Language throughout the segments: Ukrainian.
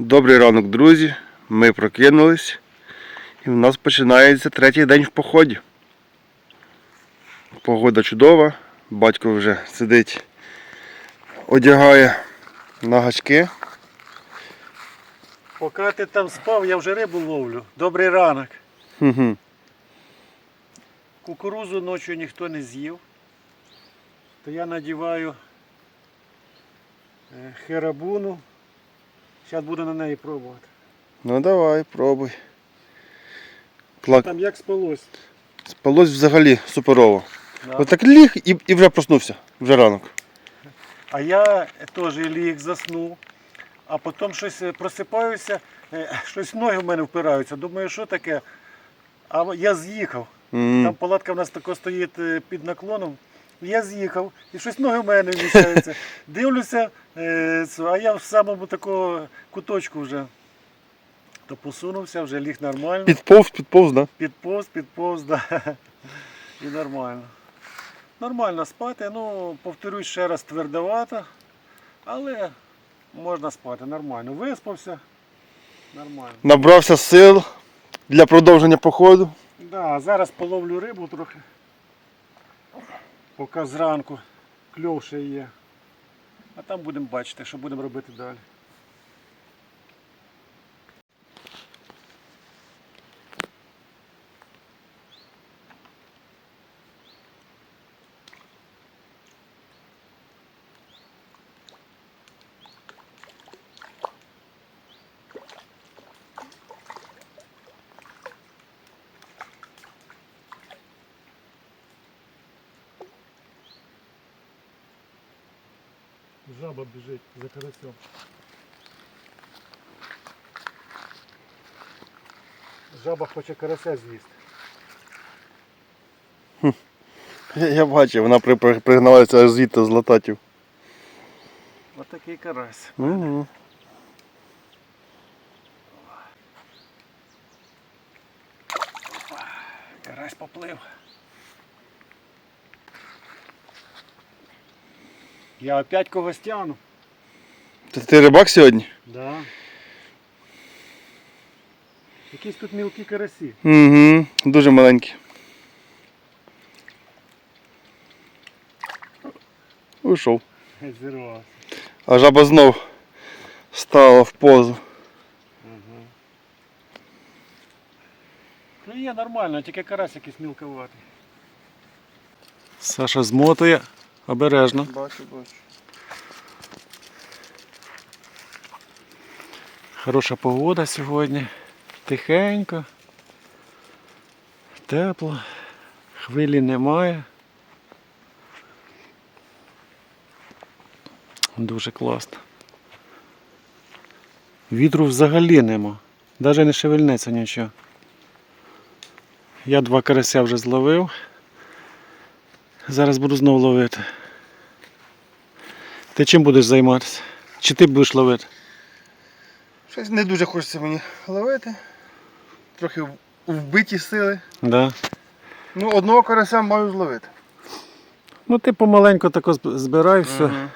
Добрий ранок, друзі. Ми прокинулись і в нас починається третій день в поході. Погода чудова, батько вже сидить, одягає на гачки. Поки ти там спав, я вже рибу ловлю. Добрий ранок. Кукурузу ночі ніхто не з'їв. То я надіваю е, херабуну. Зараз буду на неї пробувати. Ну давай, пробуй. Плак... Там як спалось. Спалось взагалі суперово. Да. Отак ліг і, і вже проснувся. Вже ранок. А я теж ліг, заснув, а потім щось е, просипаюся, е, щось ноги в мене впираються. Думаю, що таке? А я з'їхав. М. Там палатка в нас тако стоїть е, під наклоном. Я з'їхав, і щось ноги в мене вміщаються. Дивлюся, е, а я в самому такому куточку вже. То посунувся, вже ліг нормально. Підповз, підповз, да? Підповз, підповз, да. І нормально. Нормально спати, ну, повторюсь ще раз, твердовато, але можна спати нормально. Виспався, нормально. Набрався сил для продовження походу. Да, зараз половлю рибу трохи. Поки зранку кльов є. А там будемо бачити, що будемо робити далі. Жаба біжить за карасем. Жаба хоче карася з'їсти. Я, я бачив, вона при, при, пригналася аж звідти з лататів. Отакий карась. Угу. Карась поплив. Я опять когось тягну. Ти, ти рибак сьогодні? Да. Якісь тут мілкі карасі. Угу. Дуже маленький. Уйшов. Зірвався. А жаба знов стала в позу. Ага. Клює нормально, тільки карась якийсь мілковатий. Саша змотує обережно. Бачу, бачу. Хороша погода сьогодні. Тихенько. Тепло. Хвилі немає. Дуже класно. Вітру взагалі нема. Навіть не шевельнеться нічого. Я два карася вже зловив. Зараз буду знову ловити. Ти чим будеш займатися? Чи ти будеш ловити? Щось не дуже хочеться мені ловити. Трохи вбиті сили. Да. Ну, одного карася маю зловити. Ну ти помаленьку тако збирай все. Мгм.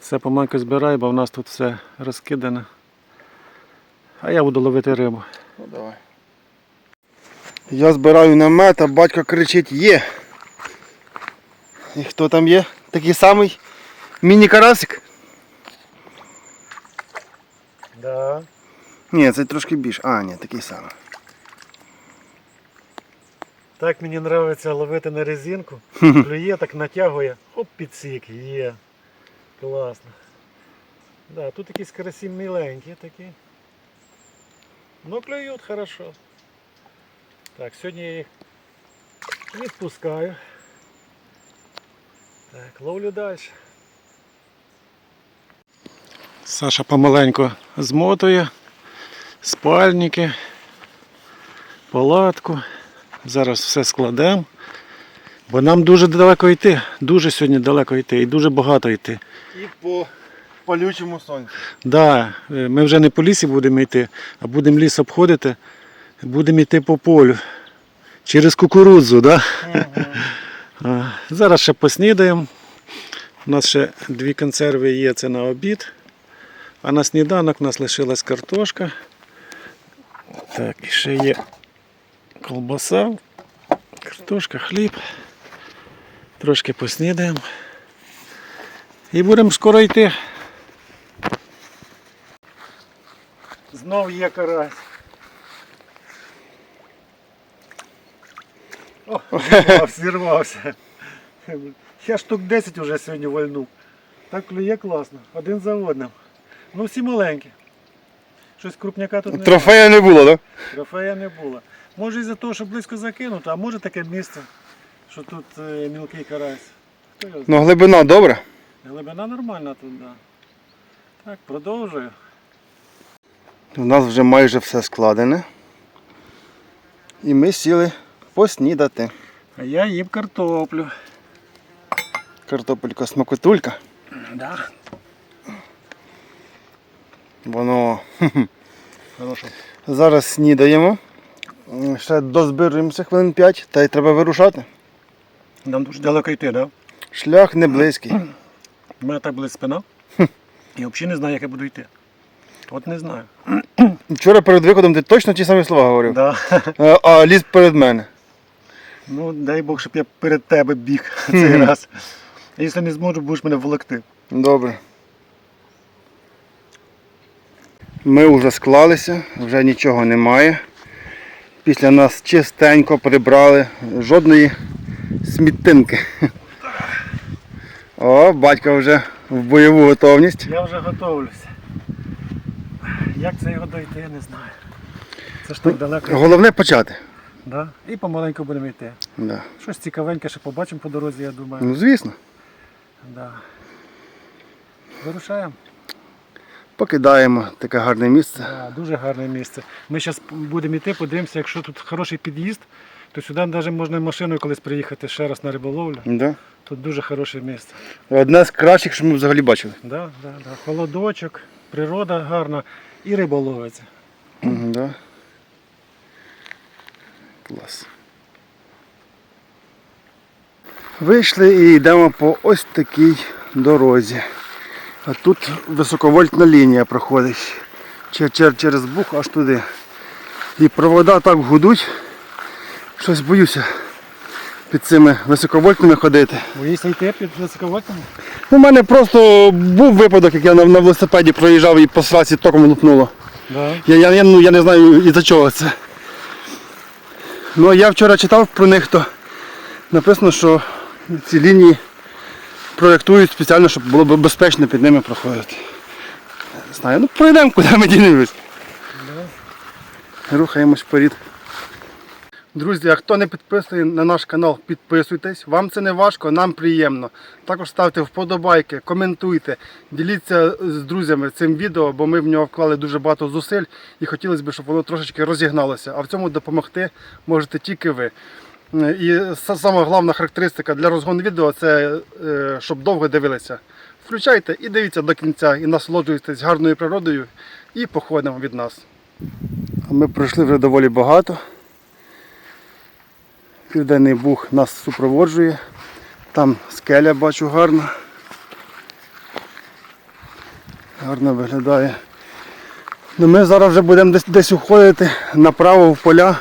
Все помаленьку збирай, бо в нас тут все розкидане. А я буду ловити рибу. Ну давай. Я збираю намет, а батько кричить є. І хто там є? Такий самий міні-карасик? Да. Ні, це трошки більше. А, ні, такий самий. Так мені подобається ловити на резинку. Клює, так натягує. Хоп, підсік, є. Класно. Да, тут якісь карасі миленькі такі. Ну клюють хорошо. Так, сьогодні я їх відпускаю. Так, ловлю далі. Саша помаленьку змотує спальники, палатку. Зараз все складемо. Бо нам дуже далеко йти. Дуже сьогодні далеко йти і дуже багато йти. І по палючому сонцю. Да, е, ми вже не по лісі будемо йти, а будемо ліс обходити, будемо йти по полю. Через кукурудзу, да? А, Зараз ще поснідаємо. У нас ще дві консерви є, це на обід. А на сніданок у нас лишилась картошка. Так, і ще є колбаса, картошка, хліб. Трошки поснідаємо. І будемо скоро йти. Знов є карась. О, зірвався. Я штук 10 вже сьогодні вальнув. Так клює класно, один за одним. Ну всі маленькі. Щось крупняка тут немає. Трофея не було, так? Трофея не було. Може із-за того, що близько закинуто, а може таке місце, що тут е, мілкий карась. Хто його знає? Ну глибина добра. Глибина нормальна тут, да. Так, продовжую. У нас вже майже все складене. І ми сіли поснідати. А я їм картоплю. Картопелька смакотулька. Да. Воно. Хорошо. Зараз снідаємо. Ще дозбируємося хвилин 5 та й треба вирушати. Нам дуже далеко йти, да? Шлях не близький. У мене так болить спина. І взагалі не знаю, як я буду йти. От не знаю. Вчора перед виходом ти точно ті самі слова говорив. Да. Е, А ліз перед мене. Ну, дай Бог, щоб я перед тебе біг цей раз. Якщо не зможу, будеш мене волокти. Добре. Ми вже склалися, вже нічого немає. Після нас чистенько прибрали, жодної сміттинки. О, батько вже в бойову готовність. Я вже готовлюся. Як це його дойти, я не знаю. Це ж так далеко. Головне почати. Да? І помаленьку будемо йти. Да. Щось цікавеньке ще побачимо по дорозі, я думаю. Ну звісно, Да. Вирушаємо. Покидаємо таке гарне місце. Да, дуже гарне місце. Ми зараз будемо йти, подивимося, якщо тут хороший під'їзд, то сюди навіть можна машиною колись приїхати ще раз на риболовлю. Да. Тут дуже хороше місце. Одне з кращих, що ми взагалі бачили. Да, да, да. Холодочок, природа гарна і риба ловиться. Да. Клас. Вийшли і йдемо по ось такій дорозі. А тут високовольтна лінія проходить. Чер- чер- Через бух аж туди. І провода так гудуть. Щось боюся під цими високовольтними ходити. Боїшся йти під високовольтами? У мене просто був випадок, як я на, на велосипеді проїжджав і по сраці током лупнуло. Да. Я, я, я, ну, я не знаю із-за чого це. Ну а я вчора читав про них, то написано, що ці лінії проєктують спеціально, щоб було безпечно під ними проходити. Не знаю, ну пройдемо, куди ми дінемось. Рухаємось вперед. Друзі, а хто не підписаний на наш канал, підписуйтесь. Вам це не важко, нам приємно. Також ставте вподобайки, коментуйте, діліться з друзями цим відео, бо ми в нього вклали дуже багато зусиль і хотілося б, щоб воно трошечки розігналося. А в цьому допомогти можете тільки ви. Е, І са- сама головна характеристика для розгону відео це е, щоб довго дивилися. Включайте і дивіться до кінця, і насолоджуйтесь гарною природою і походом від нас. Ми пройшли вже доволі багато. Південний Буг нас супроводжує. Там скеля бачу гарна. Гарно виглядає. Ну, ми зараз вже будемо десь, десь уходити направо в поля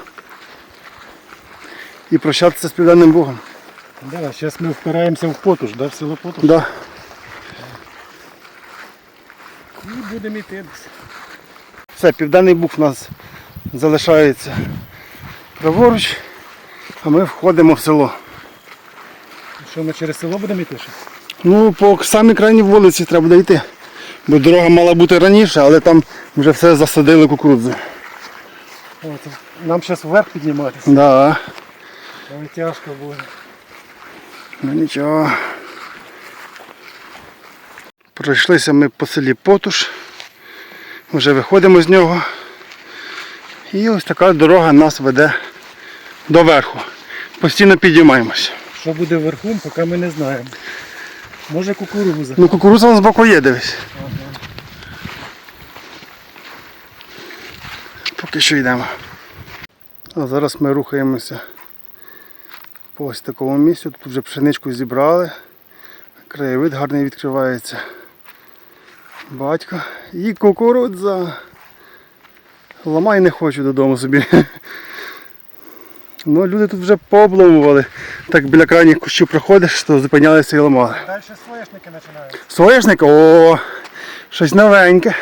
і прощатися з Південним Бугом. Да, зараз ми впираємося в потуш, да, в село Потуш. Да. І будемо йти. Все, Південний Буг у нас залишається праворуч, а ми входимо в село. Що ми через село будемо йти ще? Ну, по самій крайній вулиці треба буде йти. Бо дорога мала бути раніше, але там вже все засадили. О, це нам зараз вверх підніматися. Да. Ой, тяжко буде. Ну нічого. Пройшлися ми по селі Потуш. Вже виходимо з нього. І ось така дорога нас веде до верху. Постійно підіймаємось. Що буде вверху, поки ми не знаємо. Може кукуруза. Ну у нас з боку є, дивись. Ага. Поки що йдемо. А зараз ми рухаємося по ось такому місцю. Тут вже пшеничку зібрали. Краєвид гарний відкривається. Батько. І кукурудза. Ламай не хочу додому собі. Ну, люди тут вже пообломували. Так біля крайніх кущів проходиш, то зупинялися і ламали. Далі соєшники починаються. Соняшник, о, щось новеньке.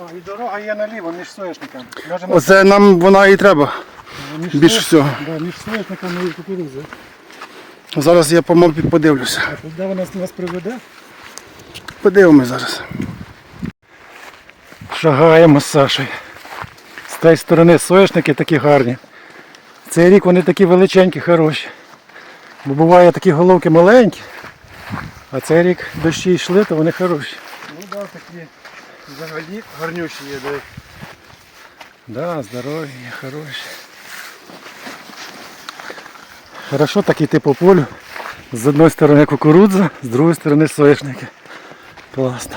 О, і дорога є наліво між соєшниками. Оце нам вона і треба. Між більше всього. Да, між соєшниками і кукурудзою. Зараз я по мапі подивлюся. А куди вона нас приведе? Подивимось зараз. Шагаємо з Сашою. З тієї сторони соєшники такі гарні. Цей рік вони такі величенькі, хороші. Бо буває такі головки маленькі, а цей рік дощі йшли, то вони хороші. Ну так, такі взагалі гарнющі є, де. Да, здорові, хороші. Хорошо так йти по полю. З одної сторони кукурудза, з другої сторони соєшники. Класно.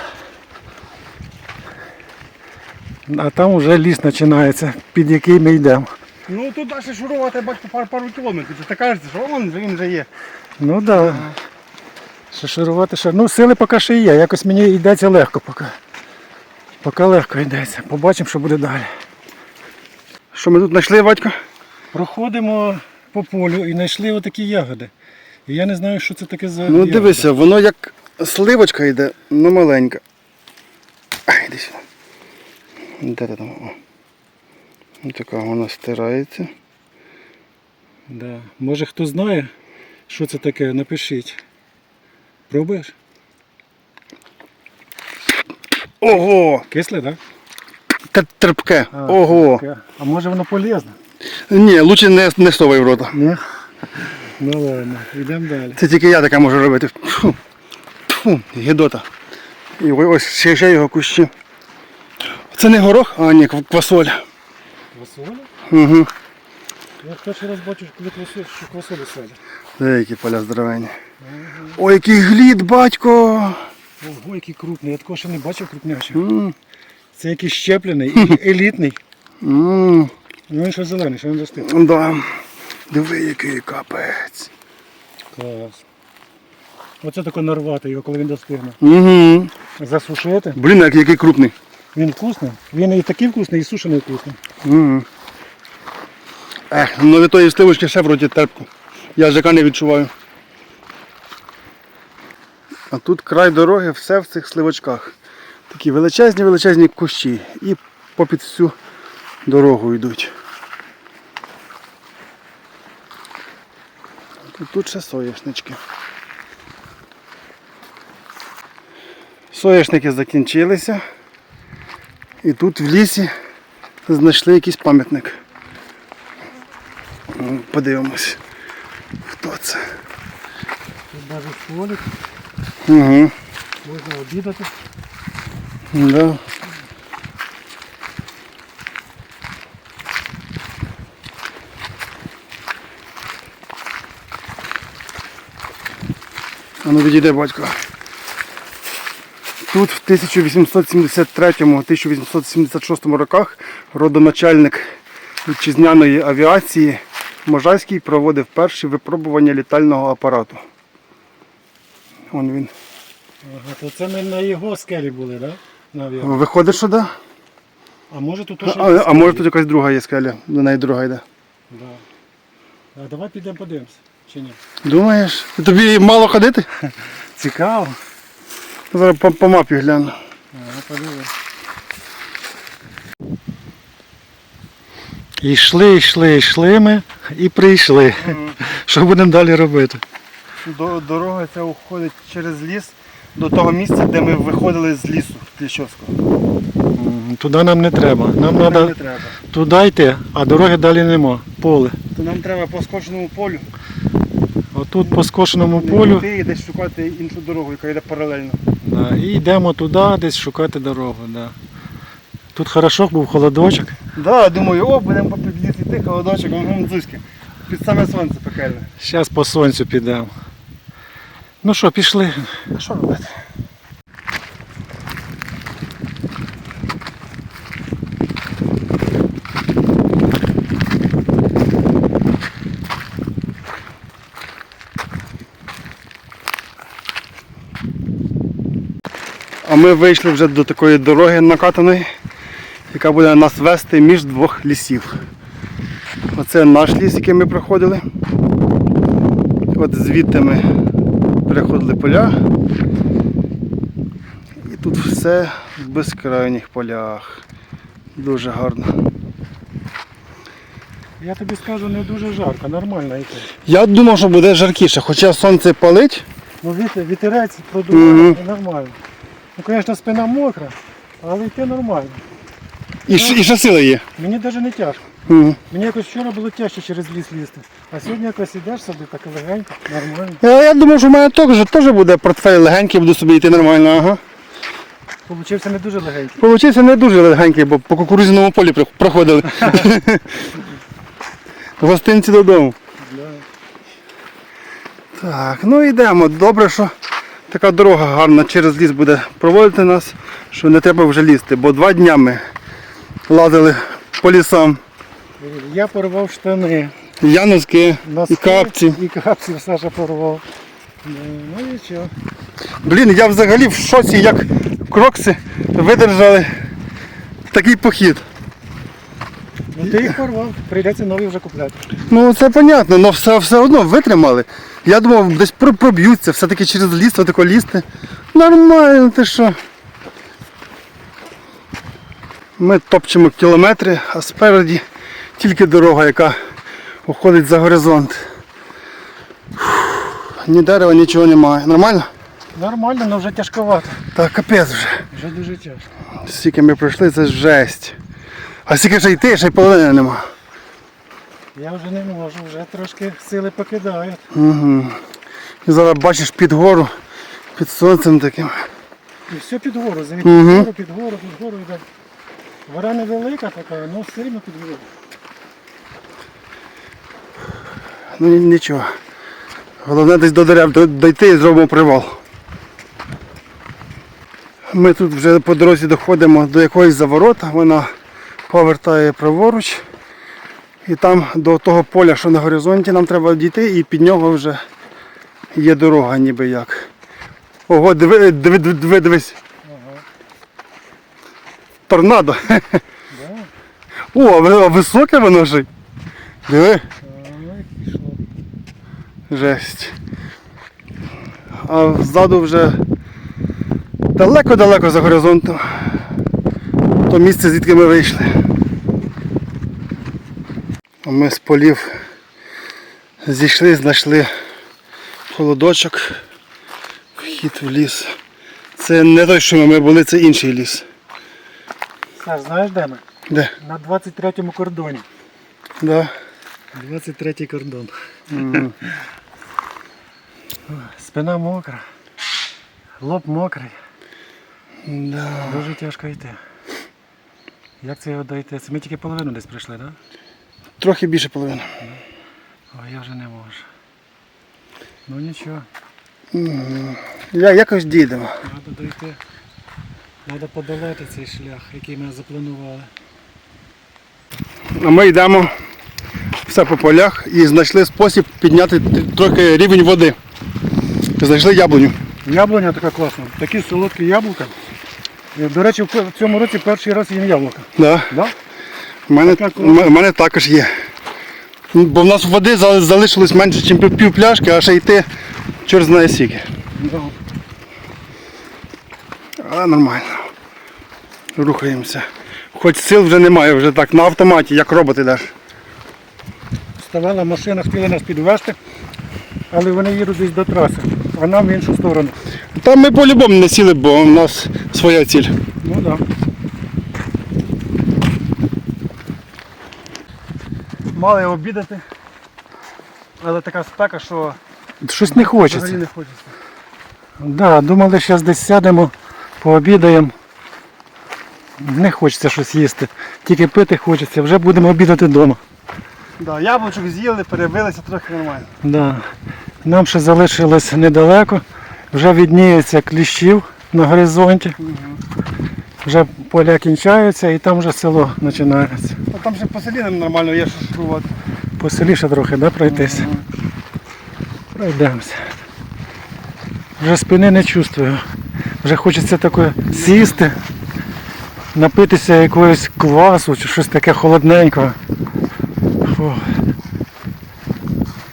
А там вже ліс починається, під який ми йдемо. Ну тут далі шурувати батько пару, пару кілометрів. Ти кажеш, що вон він вже є. Ну так. Да. Ще шарувати ще. Ну, сили поки ще є. Якось мені йдеться легко поки. Поки легко йдеться. Побачимо, що буде далі. Що ми тут знайшли, батько? Проходимо по полю і знайшли отакі ягоди. І я не знаю, що це таке за. Ну ягоди. дивися, воно як сливочка йде, ну маленька. Ай, іди сюди. Де ти там? О. Ось така вона стирається. Да. Може хто знає, що це таке, напишіть. Пробуєш? Ого! Кисле, так? Те- Терпке. Ого! А може воно полезне? Ні, лучше не, не совай в рота. Ні. Ну ладно, йдемо далі. Це тільки я таке можу робити. Фу. Фу, гідота. І ось ще, ще його кущі. Це не горох, а ні, кв- квасоль. Квасоля? Угу. Я перший раз бачу, коли квасоль, що квасолі садять. Деякі поля здоровенні. Ой, який глід, батько! Ого, який крупний, я такого ще не бачив крупнячого. Це якийсь щеплений і елітний. м, Ну він ще зелений, що він достиг. Да. Диви, який капець. Клас. Оце тако нарвати його, коли він достигне. Угу. Засушити. Блін, як- який крупний. Він вкусний. Він і такий вкусний, і сушений вкусний. Угу. Ех, ну від тої сливочки ще вроді терпко. Я ЖК не відчуваю. А тут край дороги, все в цих сливочках. Такі величезні, величезні кущі. І попід всю дорогу йдуть. Тут, тут ще соняшнички. Соняшники закінчилися. І тут в лісі знайшли якийсь пам'ятник. Ну, Подивимось, хто це. Тут навіть столик, Угу. можна обідати. Да. Ну відійде батько. Тут в 1873-1876 роках родоначальник вітчизняної авіації Можайський проводив перші випробування літального апарату. Вон він. Ага, то це ми на його скелі були, так? Да? На. Виходить, що да? А може тут ще а, а може тут якась друга є скеля, до неї друга йде. Да. А давай підемо подивимося, чи ні? Думаєш? Тобі мало ходити? Цікаво. Зараз по, по мапі гляну. Ага, подивимось. Йшли, йшли, йшли ми і прийшли. Що будемо далі робити? Дорога ця уходить через ліс до того місця, де ми виходили з лісу Кліщовського. М, Туди нам не треба. Нам Нам треба не треба. туди йти, а дороги далі нема. Поле. То нам треба по скошеному полю. Отут по скошеному полю. Ти і десь шукати іншу дорогу, яка йде паралельно. Да, і йдемо туди, десь шукати дорогу. Да. Тут хорошо був холодочок. Да, думаю, о, будемо по йти, холодочок, вон дзузьки. Під саме сонце пекельне. Зараз по сонцю підемо. Ну що, пішли. А що робити? А ми вийшли вже до такої дороги накатаної, яка буде нас вести між двох лісів. Оце наш ліс, який ми проходили. От звідти ми переходили поля. І тут все в безкрайніх полях. Дуже гарно. Я тобі скажу, не дуже жарко, нормально йти. Я думав, що буде жаркіше, хоча сонце палить. Ну вітер, вітерець продуває, і нормально. Ну, звісно, спина мокра, але йти нормально. І, ш- і ще сила є. Мені навіть не тяжко. Мгм. Мені якось вчора було тяжче через ліс лізти. А сьогодні якось ідеш собі так легенько, нормально. Я, я думав, що в мене теж, теж буде портфель легенький, буду собі йти нормально. Ага. Получився не дуже легенький. Получився не дуже легенький, бо по кукурудзяному полі при- проходили. Гостинці додому. Да. Так, ну йдемо. Добре, що така дорога гарна через ліс буде проводити нас, що не треба вже лізти, бо два дня ми лазили по лісам. Я порвав штани. Я носки, носки, і капці. І капці Саша порвав. Ну, Ну нічого. Блін, я взагалі в шоці, як крокси видержали такий похід. Ну ти їх порвав, прийдеться нові вже купляти. Ну це понятно, але все, все одно витримали. Я думав, десь проб'ються, все-таки через ліс, отако лізти. Нормально, ти що. Ми топчемо кілометри, а спереді тільки дорога, яка уходить за горизонт. Фух, Ні дерева, нічого немає. Нормально? Нормально, але вже тяжковато. Так, капець вже. Вже дуже тяжко. Скільки ми пройшли, це жесть. А скільки ще йти, ще й половини нема. Я вже не можу, вже трошки сили покидають. Угу. І зараз бачиш під гору, під сонцем таким. І все під гору, заміть, Мгм. під гору, під гору, під гору йде. Гора невелика така, але все рівно під гору. Ну нічого. Головне десь до дерев до- дойти і зробимо привал. Ми тут вже по дорозі доходимо до якоїсь заворота, вона повертає праворуч. І там до того поля, що на горизонті, нам треба дійти і під нього вже є дорога ніби як. Ого, диви, диви, диви, диви, дивись. Ага. Торнадо. Да? О, а високе воно ж. Диви. Жесть. А ззаду вже далеко-далеко за горизонтом. То місце, звідки ми вийшли. Ми з полів зійшли, знайшли холодочок, вхід в ліс. Це не той, що ми були, це інший ліс. Саш, знаєш де ми? Де? На 23-му кордоні. Да. 23-й кордон. Мгм. Спина мокра. Лоб мокрий. Да. Дуже тяжко йти. Як це його дойти? Це ми тільки половину десь пройшли, так? Да? Трохи більше половини. Ой, я вже не можу. Ну нічого, Я, якось дійдемо. треба дойти. Треба подолати цей шлях, який ми запланували. А ми йдемо все по полях і знайшли спосіб підняти трохи рівень води. Знайшли яблуню. Яблуня така класна. Такі солодкі яблука. Е, До речі, в в цьому році перший раз їм яблука. Да. Да? У мене, у мене також є. Бо в нас води залишилось менше, ніж пів, пляшки, а ще йти чорт знає скільки. Але нормально. Рухаємося. Хоч сил вже немає, вже так на автоматі, як робот йдеш. Ставала машина, хотіла нас підвезти, але вони їдуть десь до траси, а нам в іншу сторону. Там ми по-любому не сіли, бо у нас своя ціль. Ну так. Да. Мали обідати, але така спека, що щось не хочеться. Взагалі не хочеться. Да, думали, зараз десь сядемо, пообідаємо. Не хочеться щось їсти. Тільки пити хочеться, вже будемо обідати вдома. Да, яблучок з'їли, перебилися трохи нормально. Да. Нам ще залишилось недалеко. Вже відніється кліщів на горизонті. Вже поля кінчаються і там вже село починається. Там ще по селі нам нормально є що шукувати. По селі ще трохи да, пройтися. Пройдемося. Вже спини не чувствую. Вже хочеться таке сісти, напитися якогось квасу чи щось таке холодненького. Фу.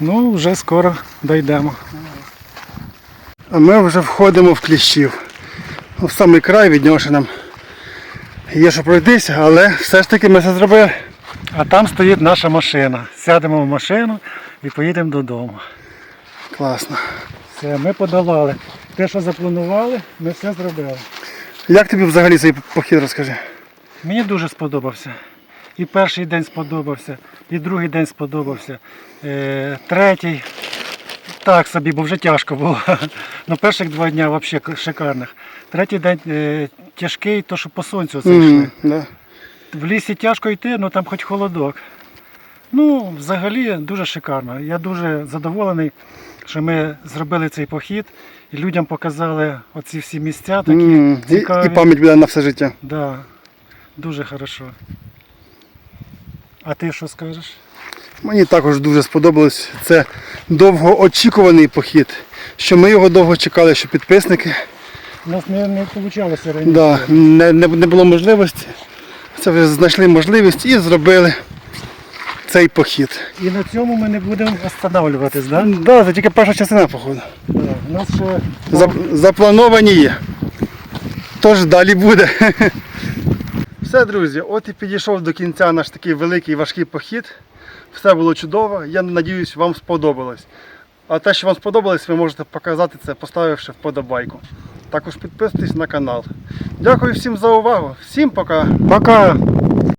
Ну, вже скоро дійдемо. А ми вже входимо в кліщів. В самий край від нього ще нам є що пройтися, але все ж таки ми це зробили. А там стоїть наша машина. Сядемо в машину і поїдемо додому. Класно. Все, ми подолали. Те, що запланували, ми все зробили. Як тобі взагалі цей похід розкажи? Мені дуже сподобався. І перший день сподобався, і другий день сподобався. Е, третій так собі, бо вже тяжко було. Ну, перших два дні взагалі шикарних. Третій день е, тяжкий, то що по сонцю це йшли. Мгм, да. В лісі тяжко йти, але там хоч холодок. Ну, взагалі дуже шикарно. Я дуже задоволений, що ми зробили цей похід і людям показали оці всі місця такі. І, цікаві. і пам'ять буде на все життя. Да, дуже хорошо. А ти що скажеш? Мені також дуже сподобалось. Це довгоочікуваний похід. Що ми його довго чекали, що підписники. У нас не, не вийшло раніше. Да, не, не, не було можливості. Це вже знайшли можливість і зробили цей похід. І на цьому ми не будемо останавливатись, да? Да, це тільки перша частина походу. Да. У нас ще Зап- Заплановані є. Тож далі буде. Все, друзі, от і підійшов до кінця наш такий великий важкий похід. Все було чудово. Я надіюсь, вам сподобалось. А те, що вам сподобалось, ви можете показати це, поставивши вподобайку. Також підписуйтесь на канал. Дякую всім за увагу. Всім пока! пока.